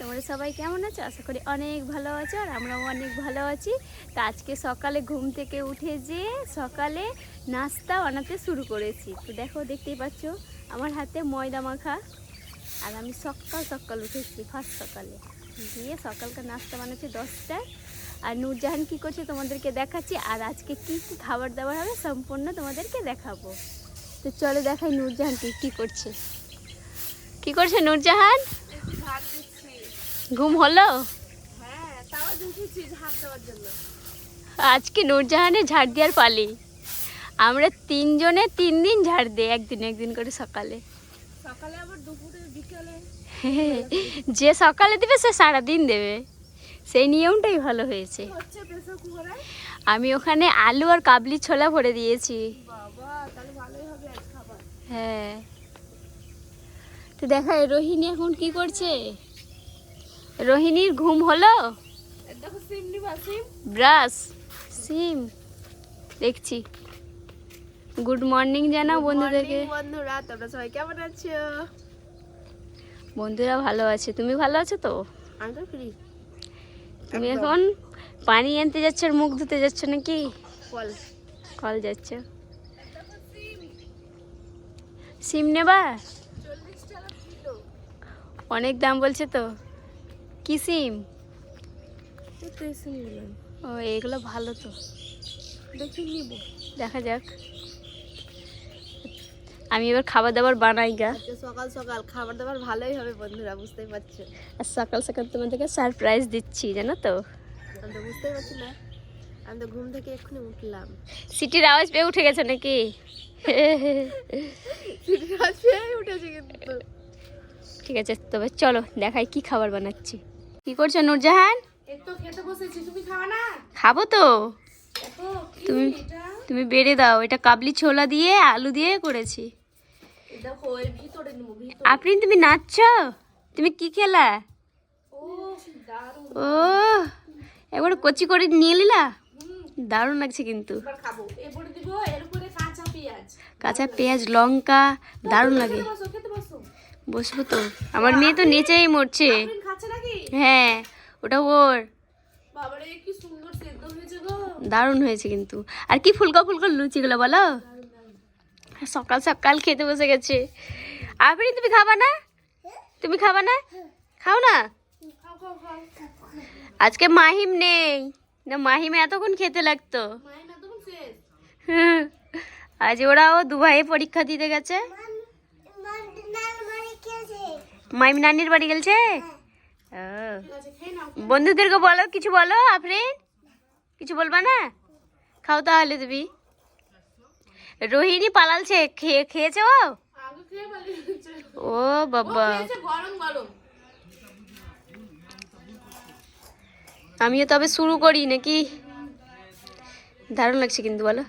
তোমরা সবাই কেমন আছো? আশা করি অনেক ভালো আছো আর আমরাও অনেক ভালো আছি। তো আজকে সকালে ঘুম থেকে উঠে যে সকালে নাস্তা বানাতে শুরু করেছি। তো দেখো, দেখতেই পাচ্ছ, আমার হাতে ময়দা মাখা। আর আমি সকাল সকাল উঠেছি, ফার্স্ট সকালে। দিয়ে সকালকার নাস্তা বানাচ্ছি দশটায়। আর নূরজাহান কী করছে তোমাদেরকে দেখাচ্ছি, আর আজকে কী কী খাবার দাবার হবে সম্পূর্ণ তোমাদেরকে দেখাবো। তো চলো দেখাই নূরজাহানকে কী কী করছে। কি করছে নূরজাহান? ঘুম হলো? হ্যাঁ আজকে নূরজাহানের ঝাড় দেওয়ার পালি। আমরা তিনজনে তিন দিন ঝাড় দিই একদিন একদিন করে সকালে। সকালে আবার দুপুরে বিকেলে? যে সকালে দেবে সে সারাদিন দেবে। সেই নিয়মটাই ভালো হয়েছে। আমি ওখানে আলু আর কাবলি ছোলা ভরে দিয়েছি। হ্যাঁ। তো দেখা রোহিণী এখন কি করছে? রোহিণীর ঘুম হলো? ব্রাশ সিম। দেখছি। গুড মর্নিং জানাও বন্ধুদেরকে। বন্ধুরা তোমরা সবাই কেমন আছো? বন্ধুরা ভালো আছে। তুমি ভালো আছো তো? তুমি এখন পানি আনতে যাচ্ছ আর মুখ ধুতে যাচ্ছ নাকি? বল কল যাচ্ছ। সিম নেবা? কিলো। অনেক দাম বলছে তো। কি সিম? ও এগুলো ভালো তো। দেখি নিব। দেখা যাক। আমি এবার খাবার দাবার বানাই গা। সকাল সকাল খাবার দাবার ভালোই হবে বন্ধুরা বুঝতেই পারছ। আর সকাল সকাল তোমাদেরকে সারপ্রাইজ দিচ্ছি জানো তো? আমি তো বুঝতেই পারছি না। আমি তো ঘুম থেকে এক্ষুনি উঠলাম। সিটির আওয়াজ পেয়ে উঠে গেছে নাকি? উঠেছি কিন্তু। ঠিক আছে তবে চলো দেখাই কি খাবার বানাচ্ছি। কি করছ নূরজাহান? খাব তো। তুমি তুমি বেড়ে দাও এটা কাবলি ছোলা দিয়ে আলু দিয়ে করেছি। আপনি তুমি নাচছ? তুমি কি খেলা? ও একবার কচি করে নিয়ে নিলা? দারুণ লাগছে কিন্তু। কাঁচা পেঁয়াজ। লঙ্কা দারুণ লাগে। বসবো তো। আমার মেয়ে তো নেচেই মরছে। হ্যাঁ ওটা ওর বাবারে কি সুন্দর সেদ্ধ হয়েছে গো দারুণ হয়েছে কিন্তু আর কি ফুলকা ফুলকা লুচিগুলো বলো সকাল সকাল খেতে বসে গেছে আপনি তুমি খাবা না তুমি খাবা না খাও না খাও খাও খাও আজকে মাহিম নেই না মাহিমে এতক্ষণ খেতে লাগতো আজ ওরাও দুভাইয়ে পরীক্ষা দিতে গেছে মাইম নানির বাড়ি গেছে বন্ধুদেরকে বলো, কিছু বলো আপনি কিছু বলবা না? খাও তাহলে তুমি। রোহিণী পালালছে খেয়ে, খেয়েছে ও? ও বাবা। আমিও তবে শুরু করি নাকি? দারুণ লাগছে কিন্তু, বলো।